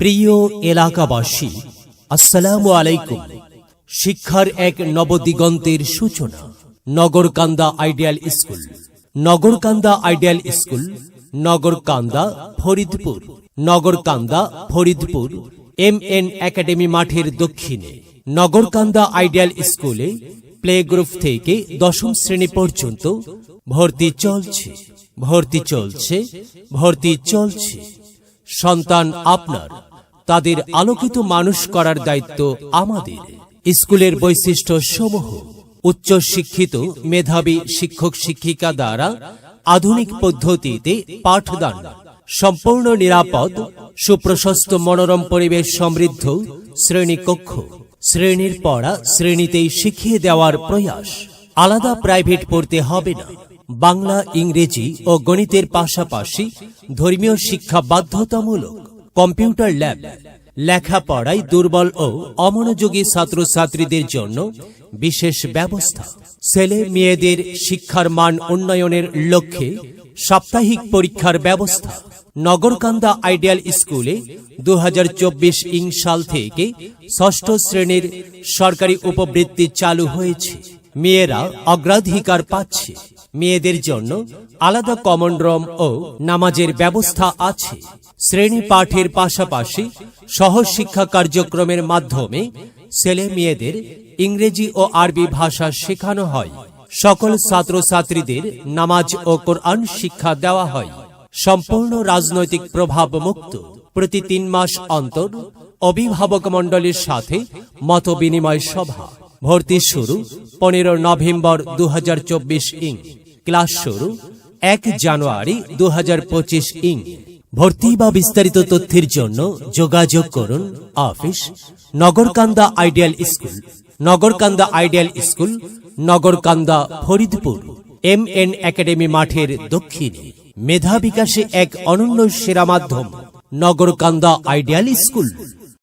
প্রিয় এলাকাবাসী, আসসালামু আলাইকুম। শিক্ষার এক নবদিগন্তের সূচনা, Nagarkanda ideal school. Nagarkanda ideal school, Nagarkanda Faridpur. Nagarkanda Faridpur M N academy মাঠের দক্ষিণে। নগরকান্দা আইডিয়াল স্কুলে প্লে গ্রুপ থেকে দশম শ্রেণি পর্যন্ত ভর্তি চলছে ভর্তি চলছে ভর্তি চলছে। সন্তান আপনার তাদের আলোকিত মানুষ করার দায়িত্ব আমাদের। স্কুলের বৈশিষ্ট্য সমূহ উচ্চ শিক্ষিত মেধাবী শিক্ষক শিক্ষিকা দ্বারা আধুনিক পদ্ধতিতে পাঠদান। সম্পূর্ণ নিরাপদ, সুপ্রশস্ত মনোরম পরিবেশ সমৃদ্ধ শ্রেণীকক্ষ। শ্রেণির পড়া শ্রেণীতেই শিখিয়ে দেওয়ার প্রয়াস। আলাদা প্রাইভেট পড়তে হবে না। বাংলা, ইংরেজি ও গণিতের পাশাপাশি ধর্মীয় শিক্ষা বাধ্যতামূলক। কম্পিউটার ল্যাব, লেখাপড়ায় দুর্বল ও অমনোযোগী ছাত্রছাত্রীদের জন্য বিশেষ ব্যবস্থা। ছেলে মেয়েদের শিক্ষার মান উন্নয়নের লক্ষ্যে সাপ্তাহিক পরীক্ষার ব্যবস্থা। নগরকান্দা আইডিয়াল স্কুলে দু হাজার চব্বিশ ইং সাল থেকে ষষ্ঠ শ্রেণির সরকারি উপবৃত্তি চালু হয়েছে। মেয়েরা অগ্রাধিকার পাচ্ছে। মেয়েদের জন্য আলাদা কমন রুম ও নামাজের ব্যবস্থা আছে। শ্রেণি পাঠের পাশাপাশি সহশিক্ষা কার্যক্রমের মাধ্যমে ছেলে মেয়েদের ইংরেজি ও আরবি ভাষা শেখানো হয়। সকল ছাত্রছাত্রীদের নামাজ ও কোরআন শিক্ষা দেওয়া হয়। সম্পূর্ণ রাজনৈতিক প্রভাব মুক্ত প্রতি তিন মাস অন্তর অভিভাবক মণ্ডলীর সাথে মত বিনিময় সভা। ভর্তি শুরু পনেরো নভেম্বর দু হাজার চব্বিশ ইং। ক্লাস শুরু এক জানুয়ারি দু হাজার পঁচিশ ইং। ভর্তি বা বিস্তারিত তথ্যের জন্য যোগাযোগ করুন office Nagarkanda ideal school, Nagarkanda ideal school, Nagarkanda Faridpur M N academy মাঠের দক্ষিণে। মেধা বিকাশে এক অনন্য সেরা মাধ্যম, নগরকান্দা আইডিয়াল স্কুল।